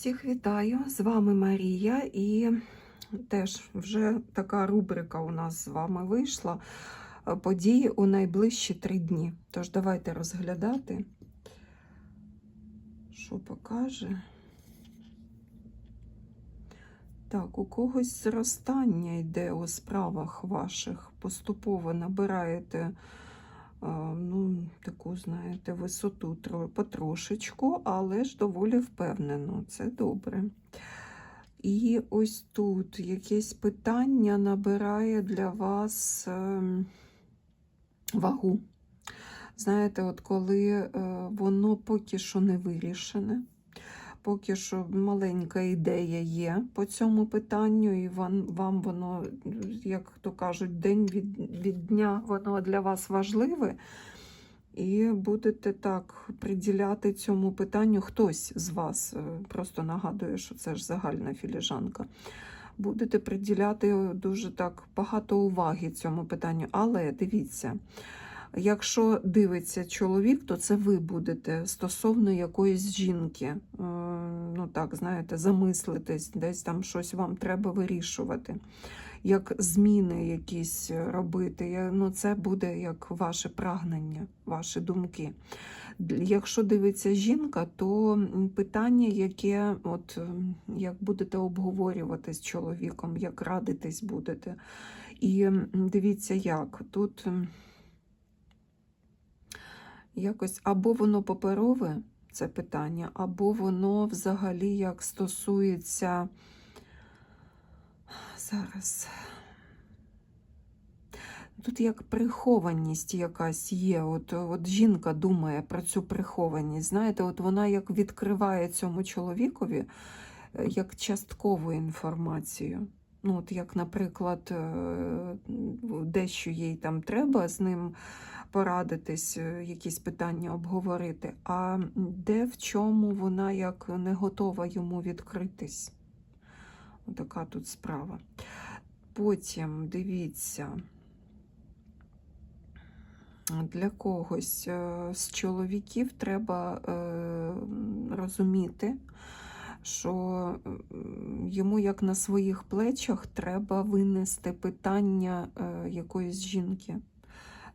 Всіх вітаю! З вами Марія, і теж вже така рубрика у нас з вами вийшла. е, Події у найближчі три дні. Тож давайте розглядати, що покаже. Так, у когось зростання йде у справах ваших. Поступово набираєте ну, таку, знаєте, висоту потрошечку, але ж доволі впевнено. Це добре. І ось тут якесь питання набирає для вас ем, вагу. Знаєте, от коли е, воно поки що не вирішене, поки що маленька ідея є по цьому питанню, і вам, вам воно, як то кажуть, день від, від дня воно для вас важливе. І будете так приділяти цьому питанню хтось з вас, е, просто нагадую, що це ж загальна філіжанка. Будете приділяти дуже так багато уваги цьому питанню. Але дивіться, якщо дивиться чоловік, то це ви будете стосовно якоїсь жінки. Е, Ну так, знаєте, замислитись, десь там щось вам треба вирішувати. Як зміни якісь робити, ну це буде як ваше прагнення, ваші думки. Якщо дивиться жінка, то питання, яке от як будете обговорювати з чоловіком, як радитись будете. І дивіться, як тут якось або воно паперове, це питання, або воно взагалі як стосується. Зараз. Тут як прихованість якась є. От, от жінка думає про цю прихованість. Знаєте, от вона як відкриває цьому чоловікові е, як часткову інформацію. Ну, от як, наприклад, е, дещо їй там треба з ним порадитись, е, якісь питання обговорити, а де в чому вона як не готова йому відкритись. Така тут справа. Потім дивіться, для когось е, з чоловіків треба розуміти, що йому як на своїх плечах треба винести питання е, якоїсь жінки.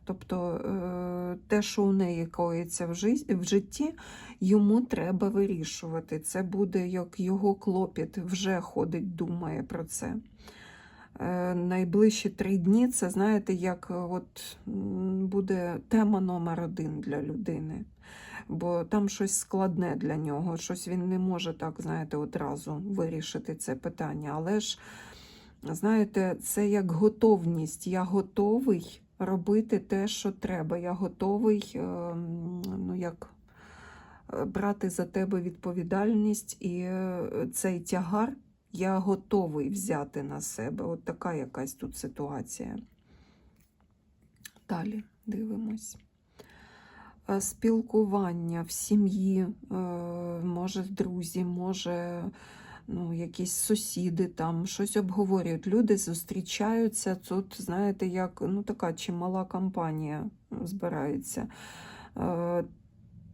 Тобто е, те, що у неї коїться в житті, йому треба вирішувати. Це буде як його клопіт, вже ходить, думає про це. Е, Найближчі три дні це, знаєте, як от буде тема номер один для людини. Бо там щось складне для нього, щось він не може так, знаєте, одразу вирішити це питання. Але ж, знаєте, це як готовність. Я готовий робити те, що треба. Я готовий е, ну, як, е, брати за тебе відповідальність і е, цей тягар я готовий взяти на себе. От така якась тут ситуація. Далі дивимось. Е, Спілкування в сім'ї, е, може, друзі, може, ну, якісь сусіди там щось обговорюють. Люди зустрічаються. Тут, знаєте, як ну, така чимала компанія збирається. Е,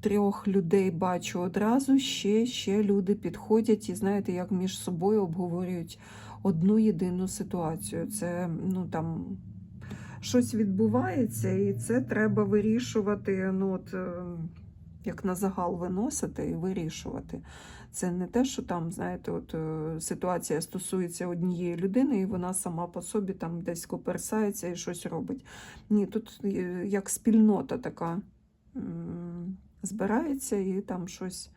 Трьох людей бачу одразу, ще, ще люди підходять і, знаєте, як між собою обговорюють одну єдину ситуацію. Це ну, там, щось відбувається, і це треба вирішувати, ну, от, е, як на загал виносити і вирішувати. Це не те, що там, знаєте, от, е, ситуація стосується однієї людини, і вона сама по собі там десь коперсається і щось робить. Ні, тут е, як спільнота така. м, збираються і там щось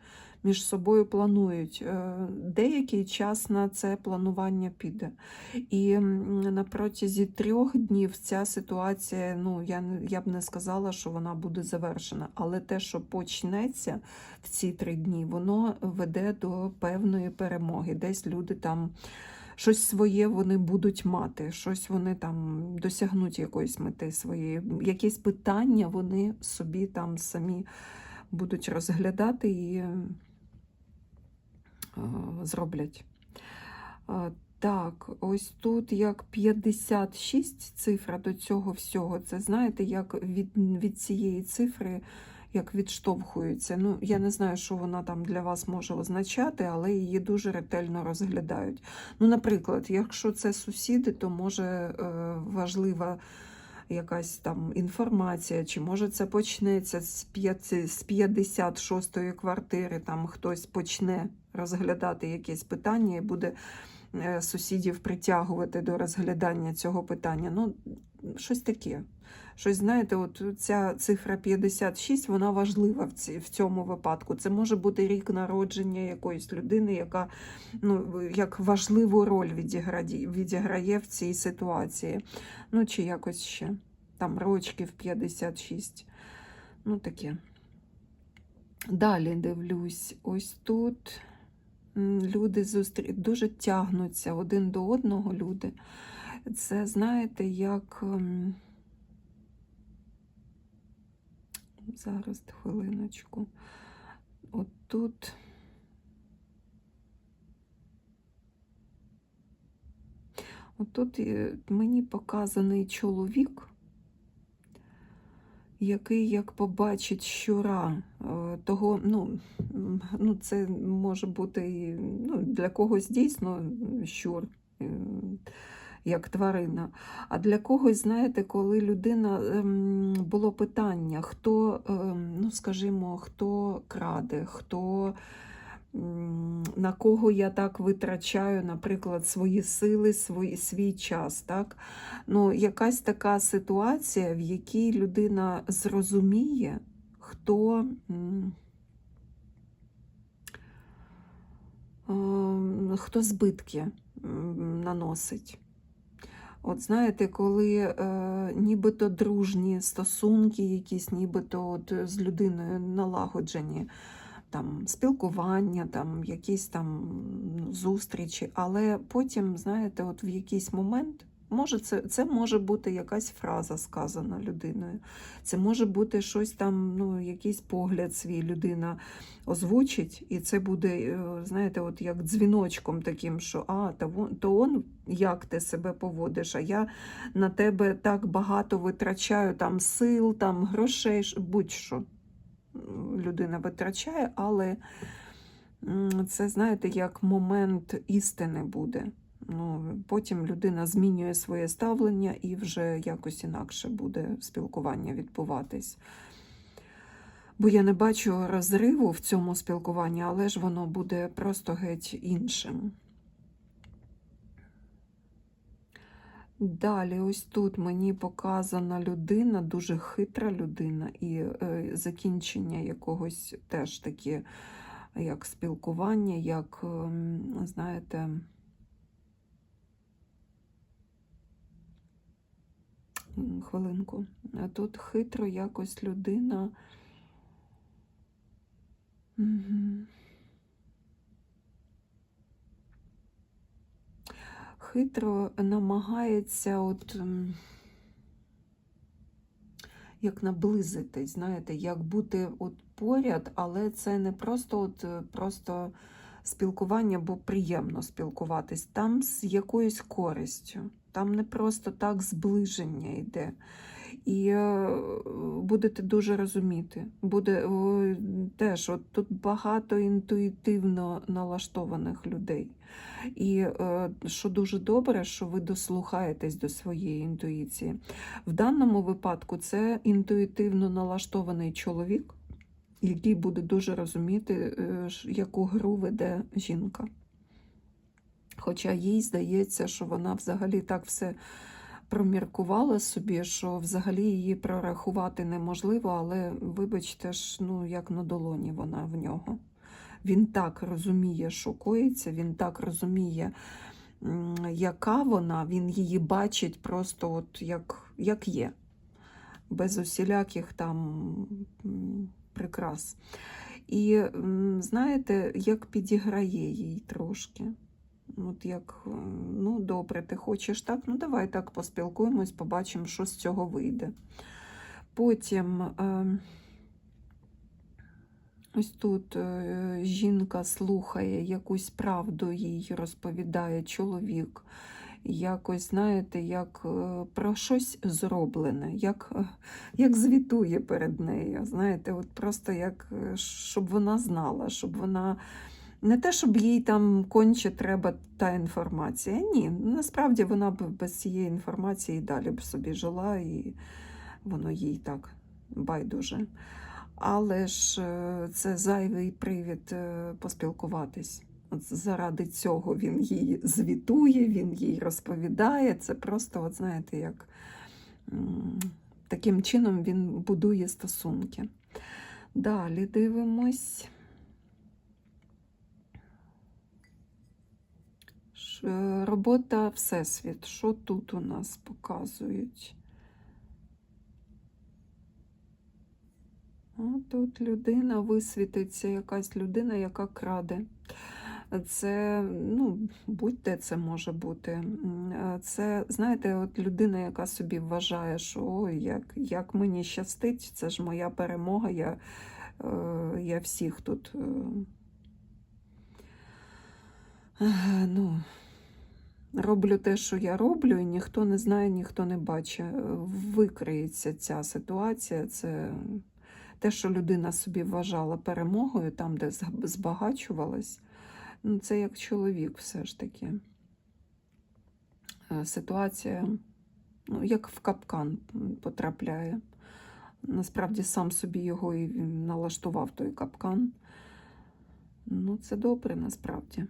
між собою планують. Е, Деякий час на це планування піде. І на протязі трьох днів ця ситуація, ну я, я б не сказала, що вона буде завершена, але те, що почнеться в ці три дні, воно веде до певної перемоги. Десь люди там. Щось своє вони будуть мати, щось вони там досягнуть якоїсь мети своєї, якісь питання вони собі там самі будуть розглядати і е, зроблять. Е, Так, ось тут як 56 цифра до цього всього. Це знаєте, як від, від цієї цифри як відштовхуються. Ну, я не знаю, що вона там для вас може означати, але її дуже ретельно розглядають. Ну, наприклад, якщо це сусіди, то може е, важлива якась там інформація, чи може це почнеться з п'яти- з 56-ї квартири, там хтось почне розглядати якесь питання і буде е, сусідів притягувати до розглядання цього питання. Ну, щось таке. Щось, знаєте, от ця цифра 56, вона важлива в, ці, в цьому випадку. Це може бути рік народження якоїсь людини, яка ну, як важливу роль відіграє, в цій ситуації. Ну, чи якось ще. Там рочків 56. Ну, таке. Далі дивлюсь, ось тут люди зустрі... дуже тягнуться один до одного люди. Це, знаєте, як. Зараз хвилиночку. От тут. От тут е, мені показаний чоловік, який як побачить щура, е, того, ну, ну це може бути ну, для когось дійсно щур, е, як тварина. А для когось, знаєте, коли людина ем, було питання, хто, ем, ну скажімо, хто краде, хто на кого я так витрачаю, наприклад, свої сили, свої, свій час. Так? Ну, якась така ситуація, в якій людина зрозуміє, хто. ем, Хто збитки наносить. От знаєте, коли е, нібито дружні стосунки, якісь нібито от з людиною налагоджені, там спілкування, там якісь там зустрічі, але потім, знаєте, от в якийсь момент. Може, це, це може бути якась фраза сказана людиною. Це може бути щось там, ну, якийсь погляд свій людина озвучить, і це буде, е, знаєте, от як дзвіночком таким, що а, то, вон, то он як ти себе поводиш, а я на тебе так багато витрачаю там сил, там грошей, будь-що людина витрачає, але це, знаєте, як момент істини буде. Ну, потім людина змінює своє ставлення і вже якось інакше буде спілкування відбуватись. Бо я не бачу розриву в цьому спілкуванні, але ж воно буде просто геть іншим. Далі, ось тут мені показана людина, дуже хитра людина, і е, закінчення якогось теж таке, як спілкування, як, ем, знаєте, хвилинку. А Тут хитро якось людина. Хитро намагається от, як наблизитись, знаєте, як бути от поряд, але це не просто от, е, просто спілкування, бо приємно спілкуватись. Там з якоюсь користю, там не просто так зближення йде. І е, будете дуже розуміти. Буде теж от тут багато інтуїтивно налаштованих людей. І е, що дуже добре, що ви дослухаєтесь до своєї інтуїції. В даному випадку це інтуїтивно налаштований чоловік, який буде дуже розуміти, е, яку гру веде жінка. Хоча їй здається, що вона взагалі так все проміркувала собі, що взагалі її прорахувати неможливо, але вибачте ж, ну як на долоні вона в нього. Він так розуміє, що коїться, він так розуміє, яка вона, він її бачить просто от як, як є, без усіляких там прикрас. І знаєте, як підіграє їй трошки. От як, е, ну добре, ти хочеш так, ну давай так поспілкуємось, побачимо, що з цього вийде. Потім е, ось тут е, жінка слухає якусь правду, їй розповідає чоловік. якось, знаєте, як е, про щось зроблене, як, як звітує перед нею. Знаєте, от просто як, щоб вона знала, щоб вона. Не те, щоб їй там конче треба та інформація. Ні, насправді вона б без цієї інформації далі б собі жила, і воно їй так байдуже. Але ж е, це зайвий привід е, поспілкуватись. От заради цього він їй звітує, він їй розповідає. Це просто, от знаєте, як таким чином він будує стосунки. Далі дивимось. Робота Всесвіт. Що тут у нас показують? А тут людина висвітиться, якась людина, яка краде. Це, ну, будь-де це може бути. Е, Це, знаєте, от людина, яка собі вважає, що ой, як, як мені щастить, це ж моя перемога, я, е, я всіх тут. е, е, ну, роблю те, що я роблю, і ніхто не знає, ніхто не бачить. Викриється ця ситуація. Це те, що людина собі вважала перемогою, там, де збагачувалась. Ну, це як чоловік все ж таки. Е, Ситуація, ну, як в капкан потрапляє. Насправді сам собі його і налаштував той капкан. Ну, це добре насправді.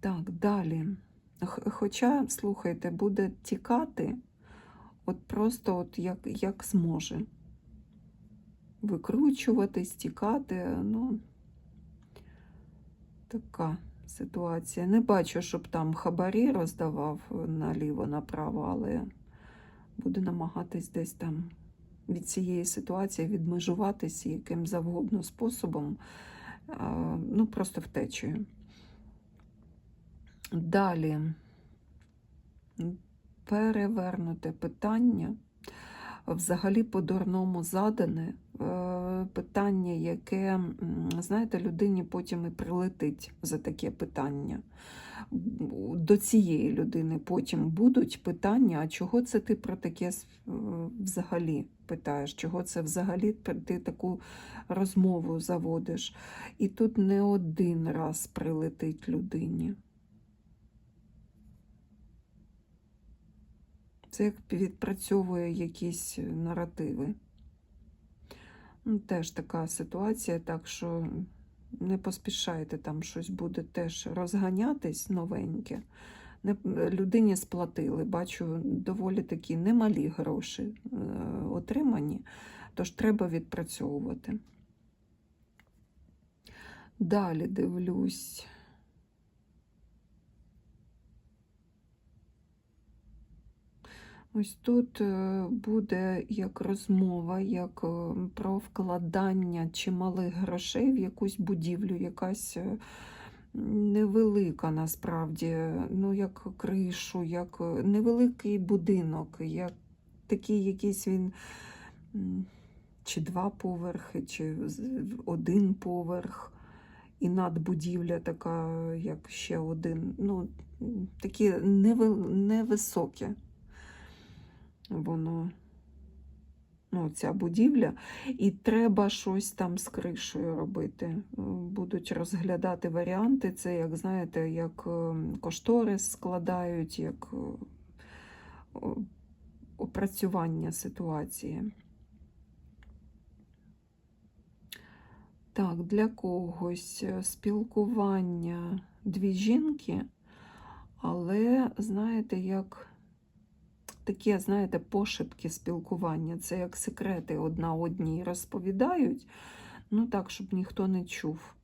Так, далі. Хоча, слухайте, буде тікати, от просто от як, як зможе. Викручуватись, тікати, ну, така ситуація. Не бачу, щоб там хабарі роздавав наліво-направо, але буде намагатись десь там від цієї ситуації відмежуватись яким завгодно способом, ну, просто втечею. Далі перевернуте питання, взагалі по-дурному задане, е, питання, яке, знаєте, людині потім і прилетить за таке питання. До цієї людини потім будуть питання, а чого це ти про таке е, взагалі питаєш? Чого це взагалі ти таку розмову заводиш? І тут не один раз прилетить людині. Це відпрацьовує якісь наративи. Ну, теж така ситуація, так що не поспішайте, там щось буде теж розганятись новеньке. Людині сплатили, бачу, доволі такі немалі гроші е, отримані, тож треба відпрацьовувати. Далі дивлюсь. Ось тут е, буде як розмова, як е, про вкладання чималих грошей в якусь будівлю, якась е, невелика насправді, ну як кришу, як невеликий будинок, як такий якийсь він чи два поверхи, чи один поверх, і надбудівля така, як ще один. Ну, такі невисокі воно, ну, ця будівля, і треба щось там з кришею робити. Е, Будуть розглядати варіанти. Це, як знаєте, як е, кошторис складають, як е, опрацювання ситуації. Так, для когось спілкування дві жінки, але, знаєте, як такі, знаєте, пошепки спілкування. Це як секрети одна одній розповідають, ну так, щоб ніхто не чув.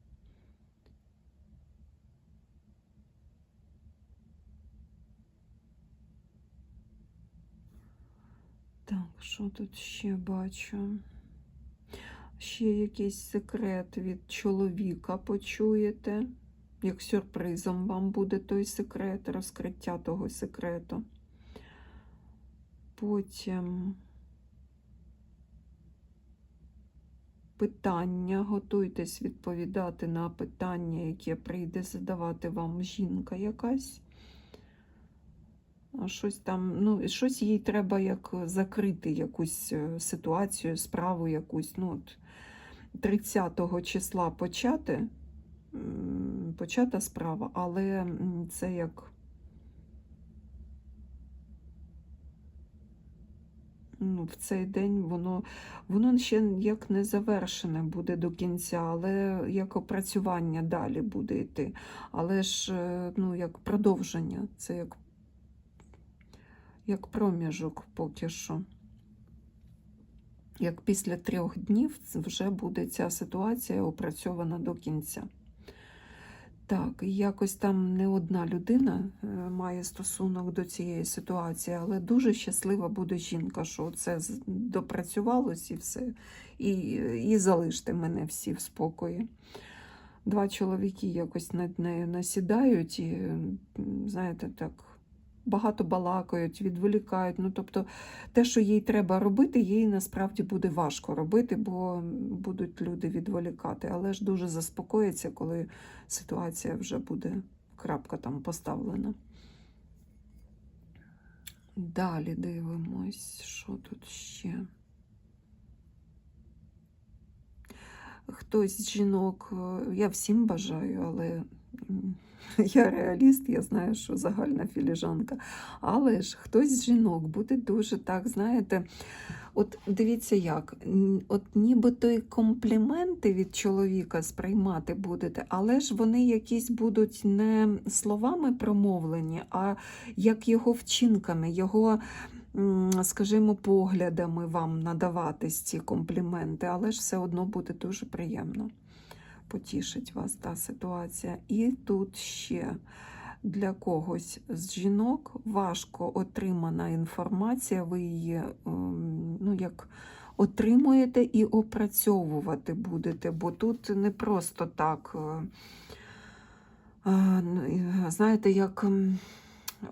Так, що тут ще бачу? Ще якийсь секрет від чоловіка почуєте, як сюрпризом вам буде той секрет, розкриття того секрету. Потім питання. Готуйтесь відповідати на питання, яке прийде задавати вам жінка якась. щось там, ну, щось їй треба як закрити якусь е, ситуацію, справу якусь. Ну, от 30 числа почати, почата справа, але це як. В цей день воно, воно ще як не завершене буде до кінця, але як опрацювання далі буде йти. Але ж е, ну, як продовження, це як, як проміжок поки що. Як після трьох днів вже буде ця ситуація опрацьована до кінця. Так, якось там не одна людина е, має стосунок до цієї ситуації, але дуже щаслива буде жінка, що це допрацювалось і все. І, і залиште мене всі в спокої. Два чоловіки якось над нею насідають і, знаєте, так багато балакають, відволікають. Ну, тобто, те, що їй треба робити, їй насправді буде важко робити, бо будуть люди відволікати. Але ж дуже заспокоїться, коли ситуація вже буде крапка там поставлена. Далі дивимось, що тут ще. Хтось з жінок, я всім бажаю, але я реаліст, я знаю, що загальна філіжанка. Але ж хтось з жінок буде дуже так, знаєте, от дивіться як, от нібито і компліменти від чоловіка сприймати будете, але ж вони якісь будуть не словами промовлені, а як його вчинками, його, скажімо, поглядами вам надаватись ці компліменти, але ж все одно буде дуже приємно. Потішить вас та ситуація. І тут ще для когось з жінок важко отримана інформація, ви її ем, ну, як отримуєте і опрацьовувати будете, бо тут не просто так, е, е, знаєте, як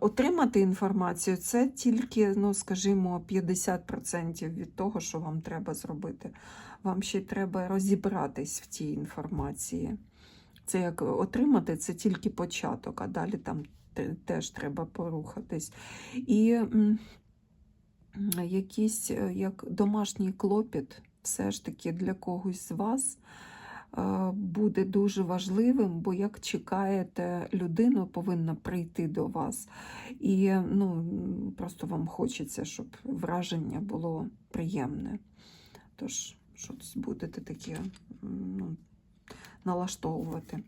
отримати інформацію, це тільки, ну, скажімо, 50% від того, що вам треба зробити. Вам ще треба розібратись в тій інформації. Це як отримати, це тільки початок, а далі там теж треба порухатись. І якийсь як домашній клопіт, все ж таки для когось з вас буде дуже важливим, бо як чекаєте, людина повинна прийти до вас. І ну, просто вам хочеться, щоб враження було приємне. Тож, щось будете таке ну, налаштовувати.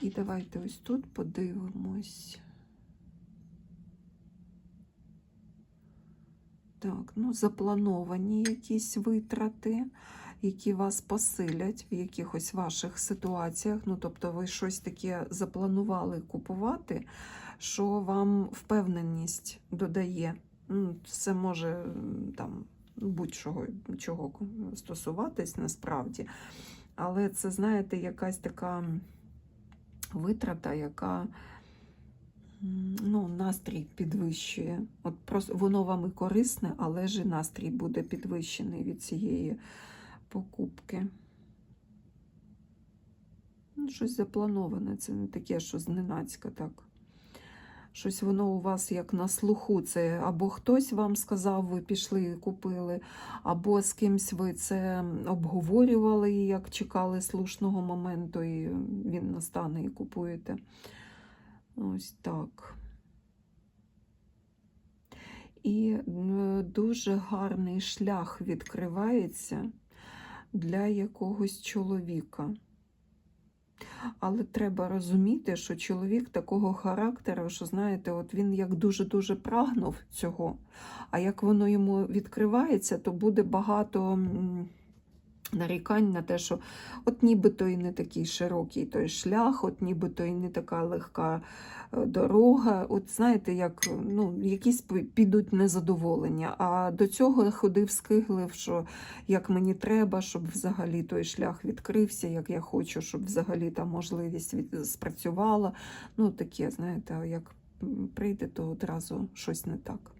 І давайте ось тут подивимось. Так, ну, заплановані якісь витрати, які вас посилять в якихось ваших ситуаціях. Ну, тобто, ви щось таке запланували купувати, що вам впевненість додає. Ну, Це може там будь-чого чого стосуватись насправді. Але це, знаєте, якась така витрата, яка ну, настрій підвищує. От просто воно вам і корисне, але ж і настрій буде підвищений від цієї покупки. Ну, щось заплановане, це не таке, що зненацька так. Щось воно у вас як на слуху. Це або хтось вам сказав, ви пішли і купили, або з кимсь ви це обговорювали, як чекали слушного моменту, і він настане і купуєте. Ось так. І дуже гарний шлях відкривається для якогось чоловіка. Але треба розуміти, що чоловік такого характеру, що знаєте, от він як дуже-дуже прагнув цього, а як воно йому відкривається, то буде багато нарікань на те, що от нібито і не такий широкий той шлях, от нібито і не така легка е, дорога. От знаєте, як ну, якісь підуть незадоволення. А до цього ходив скиглив, що як мені треба, щоб взагалі той шлях відкрився, як я хочу, щоб взагалі та можливість від... спрацювала. Ну, таке, знаєте, як прийде, то одразу щось не так.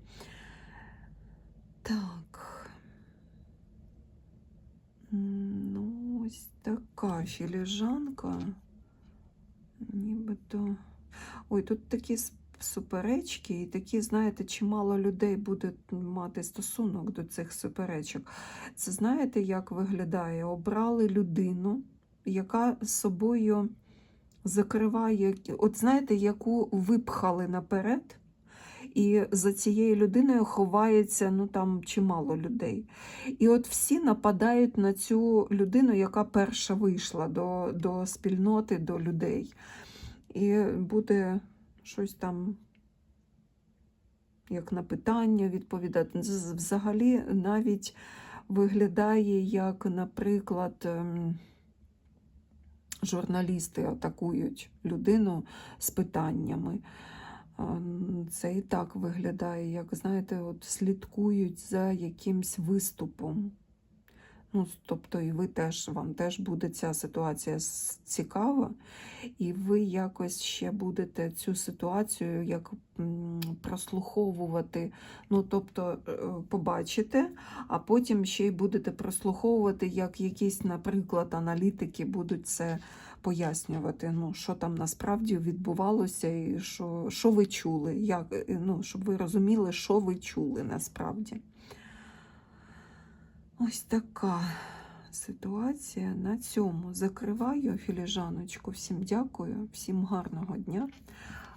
Так. Ну, ось така філіжанка. Нібито. Ой, тут такі суперечки, і такі, знаєте, чимало людей буде мати стосунок до цих суперечок. Це знаєте, як виглядає? Обрали людину, яка з собою закриває, от знаєте, яку випхали наперед, і за цією людиною ховається ну там чимало людей. І от всі нападають на цю людину, яка перша вийшла до, до спільноти, до людей. І буде щось там, як на питання відповідати. Взагалі навіть виглядає, як, наприклад, ем, журналісти атакують людину з питаннями. Це і так виглядає, як, знаєте, от слідкують за якимсь виступом. Ну, тобто, і ви теж, вам теж буде ця ситуація цікава, і ви якось ще будете цю ситуацію як прослуховувати. Ну, тобто, е, побачите, а потім ще й будете прослуховувати, як якісь, наприклад, аналітики будуть це пояснювати, ну, що там насправді відбувалося, і що, що ви чули, як, е, ну, щоб ви розуміли, що ви чули насправді. Ось така ситуація. На цьому закриваю філіжаночку. Всім дякую, всім гарного дня,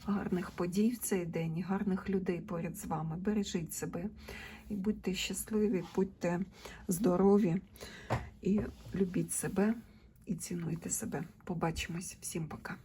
гарних подій в цей день, гарних людей поряд з вами. Бережіть себе і будьте щасливі, будьте здорові і любіть себе і цінуйте себе. Побачимось. Всім пока.